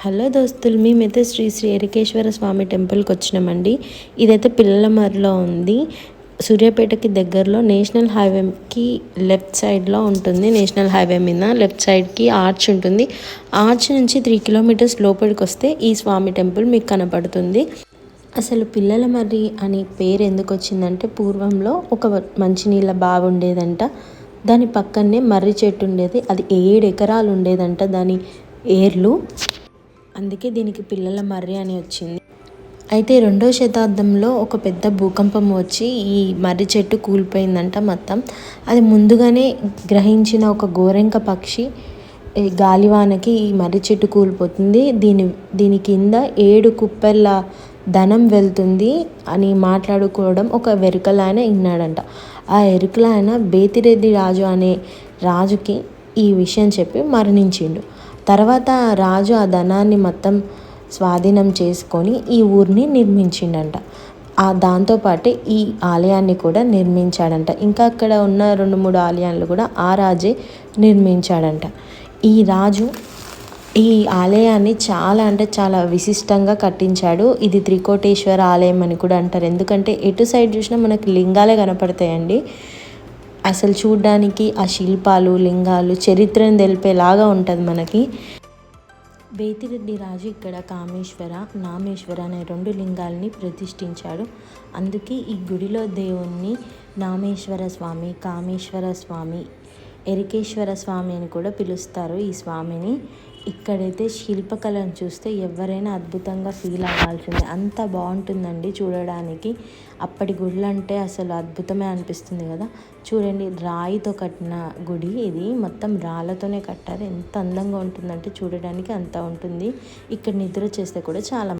Hello దోస్తులు మేమైతే శ్రీ శ్రీ ఎరికేశ్వర స్వామి టెంపుల్కి వచ్చినామండి. ఇదైతే పిల్లలమర్రిలో ఉంది. సూర్యాపేటకి దగ్గరలో నేషనల్ హైవేకి లెఫ్ట్ సైడ్లో ఉంటుంది. నేషనల్ హైవే మీద లెఫ్ట్ సైడ్కి ఆర్చ్ ఉంటుంది. ఆర్చ్ నుంచి త్రీ కిలోమీటర్స్ లోపలికి వస్తే ఈ స్వామి టెంపుల్ మీకు కనపడుతుంది. అసలు పిల్లల మర్రి అని పేరు ఎందుకు వచ్చిందంటే పూర్వంలో ఒక మంచినీళ్ళ బావి ఉండేదంట. దాని పక్కనే మర్రి చెట్టు ఉండేది. అది ఏడు ఎకరాలు ఉండేదంట. దాని ఏర్లు అందుకే దీనికి పిల్లల మర్రి అని వచ్చింది. అయితే రెండవ శతాబ్దంలో ఒక పెద్ద భూకంపం వచ్చి ఈ మర్రి చెట్టు కూలిపోయిందంట మొత్తం. అది ముందుగానే గ్రహించిన ఒక గోరెంక పక్షి గాలివానకి ఈ మర్రి చెట్టు కూలిపోతుంది. దీని దీని కింద ఏడు కుప్పెళ్ళ ధనం వెళ్తుంది అని మాట్లాడుకోవడం ఒక వెరుకలాయన విన్నాడంట ఆ ఎరుకలాయన బేతిరెడ్డి రాజు అనే రాజుకి ఈ విషయం చెప్పి మరణించిండు. తర్వాత రాజు ఆ ధనాన్ని మొత్తం స్వాధీనం చేసుకొని ఈ ఊరిని నిర్మించిండంట. ఆ దాంతోపాటే ఈ ఆలయాన్ని కూడా నిర్మించాడంట. ఇంకా అక్కడ ఉన్న రెండు మూడు ఆలయాలు కూడా ఆ రాజే నిర్మించాడంట. ఈ రాజు ఈ ఆలయాన్ని చాలా అంటే చాలా విశిష్టంగా కట్టించాడు. ఇది త్రికోటేశ్వర ఆలయం అని కూడా అంటారు. ఎందుకంటే ఎటు సైడ్ చూసినా మనకు లింగాలే కనపడతాయండి. అసలు చూడ్డానికి ఆ శిల్పాలు లింగాలు చరిత్రను తెలిపేలాగా ఉంటుంది మనకి. బేతిరెడ్డి రాజు ఇక్కడ కామేశ్వర నామేశ్వర అనే రెండు లింగాల్ని ప్రతిష్ఠించాడు. అందుకే ఈ గుడిలో దేవుణ్ణి నామేశ్వర స్వామి కామేశ్వర స్వామి ఎరికేశ్వర స్వామి అని కూడా పిలుస్తారు ఈ స్వామిని. ఇక్కడైతే శిల్పకళను చూస్తే ఎవరైనా అద్భుతంగా ఫీల్ అవ్వాల్సిందే. అంత బాగుంటుందండి చూడడానికి. అప్పటి గుళ్ళు అంటే అసలు అద్భుతమే అనిపిస్తుంది కదా. చూడండి రాయితో కట్టిన గుడి ఇది. మొత్తం రాళ్ళతోనే కట్టారు. ఎంత అందంగా ఉంటుందంటే చూడడానికి అంత ఉంటుంది. ఇక్కడ నిద్ర చేస్తే కూడా చాలా